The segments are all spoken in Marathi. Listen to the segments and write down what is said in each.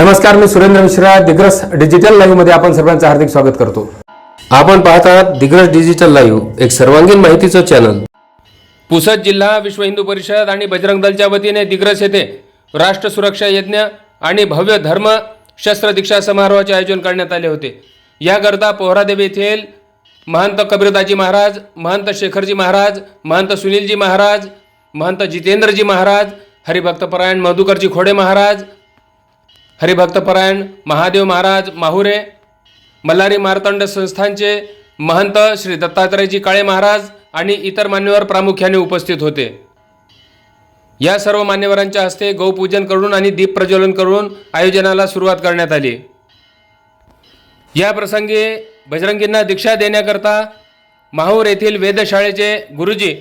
नमस्कार मी सुरेंद्र मिश्रा दिग्रस डिजिटल लाईव्हमध्ये आपण सर्वांचं हार्दिक स्वागत करतो. आपण पाहत आहात दिग्रस डिजिटल लाईव्ह एक सर्वांगीण माहितीचं चॅनल पुसद जिल्हा विश्व हिंदू परिषद आणि बजरंग दलच्या वतीने दिग्रस येथे राष्ट्र सुरक्षा यज्ञ आणि भव्य धर्म शस्त्र दीक्षा समारोहाचे आयोजन करण्यात आले होते. याकरता पोहरादेवी येथील महंत कबीरदाजी महाराज महंत शेखरजी महाराज महंत सुनीलजी महाराज महंत जितेंद्रजी महाराज हरिभक्तपरायण मधुकरजी खोडे महाराज हरिभक्तपरायण महादेव महाराज माहुरे मल्हारी मार्तंड संस्थांचे महंत श्री दत्तात्रयजी काळे महाराज आणि इतर मान्यवर प्रामुख्याने उपस्थित होते. या सर्व मान्यवरांच्या हस्ते गौपूजन करून आणि दीप प्रज्वलन करून आयोजनाला सुरुवात करण्यात आली. या प्रसंगी बजरंगींना दीक्षा देण्याकरता माहूर येथील वेधशाळेचे गुरुजी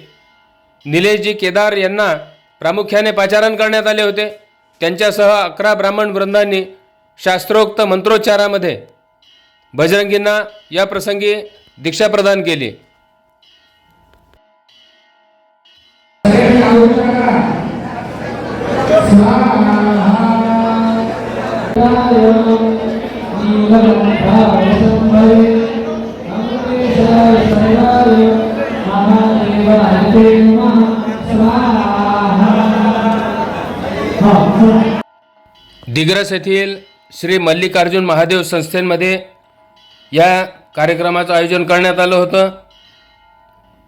निलेशजी केदार यांना प्रामुख्याने पाचारण करण्यात आले होते. त्यांच्यासह अकरा ब्राह्मण वृंदांनी शास्त्रोक्त मंत्रोच्चारामध्ये भजरंगींना या प्रसंगी दीक्षा प्रदान केली दिग्रस येथील श्री मल्लिकार्जुन महादेव संस्थेमध्ये या कार्यक्रमाचं आयोजन करण्यात आलं होतं.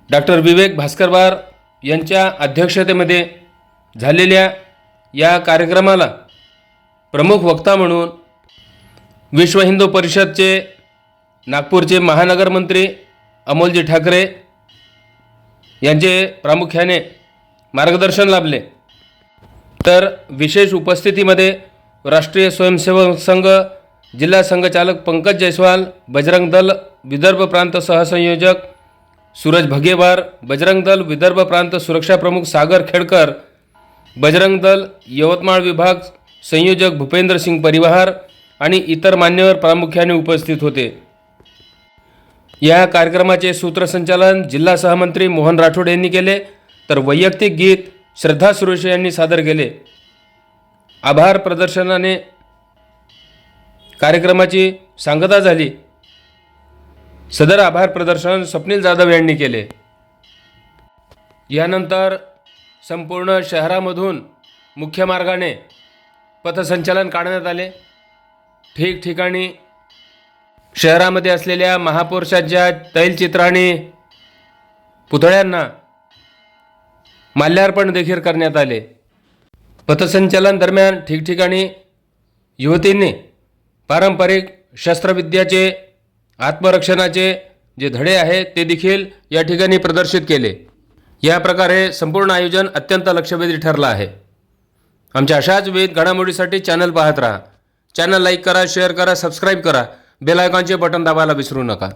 डॉक्टर विवेक भास्करवार यांच्या अध्यक्षतेमध्ये झालेल्या या कार्यक्रमाला प्रमुख वक्ता म्हणून विश्व हिंदू परिषदचे नागपूरचे महानगरमंत्री अमोलजी ठाकरे यांचे प्रामुख्याने मार्गदर्शन लाभले. तर विशेष उपस्थितीमध्ये राष्ट्रीय स्वयंसेवक संघ जिल्हा संघचालक पंकज जयस्वाल बजरंग दल विदर्भ प्रांत सहसंयोजक सूरज भगेवार बजरंग दल विदर्भ प्रांत सुरक्षा प्रमुख सागर खेडकर बजरंग दल यवतमाळ विभाग संयोजक भूपेंद्र सिंग परिवार आणि इतर मान्यवर प्रामुख्याने उपस्थित होते. या कार्यक्रमाचे सूत्रसंचालन जिल्हा सहमंत्री मोहन राठोड यांनी केले. तर वैयक्तिक गीत श्रद्धा सुरेश यांनी सादर केले. आभार प्रदर्शनाने कार्यक्रमाची सांगता झाली. सदर आभार प्रदर्शन स्वप्नील जाधव यांनी केले. यानंतर संपूर्ण शहरामधून मुख्य मार्गाने पथसंचलन काढण्यात आले. ठिकठिकाणी शहरामध्ये असलेल्या महापुरुषांच्या तैलचित्र आणि पुतळ्यांना माल्यार्पण देखील करण्यात आले. पथसंचलन दरम्यान ठिकठिकाणी युवतींनी पारंपरिक शस्त्रविद्याचे आत्मरक्षणाचे जे धडे आहेत ते देखील या ठिकाणी प्रदर्शित केले. या प्रकारे संपूर्ण आयोजन अत्यंत लक्षवेधी ठरलं आहे. आमच्या अशाच विविध घडामोडीसाठी चॅनल पाहत राहा. चॅनल लाईक करा शेअर करा सबस्क्राईब करा. बेल आयकॉनचे बटन दाबायला विसरू नका.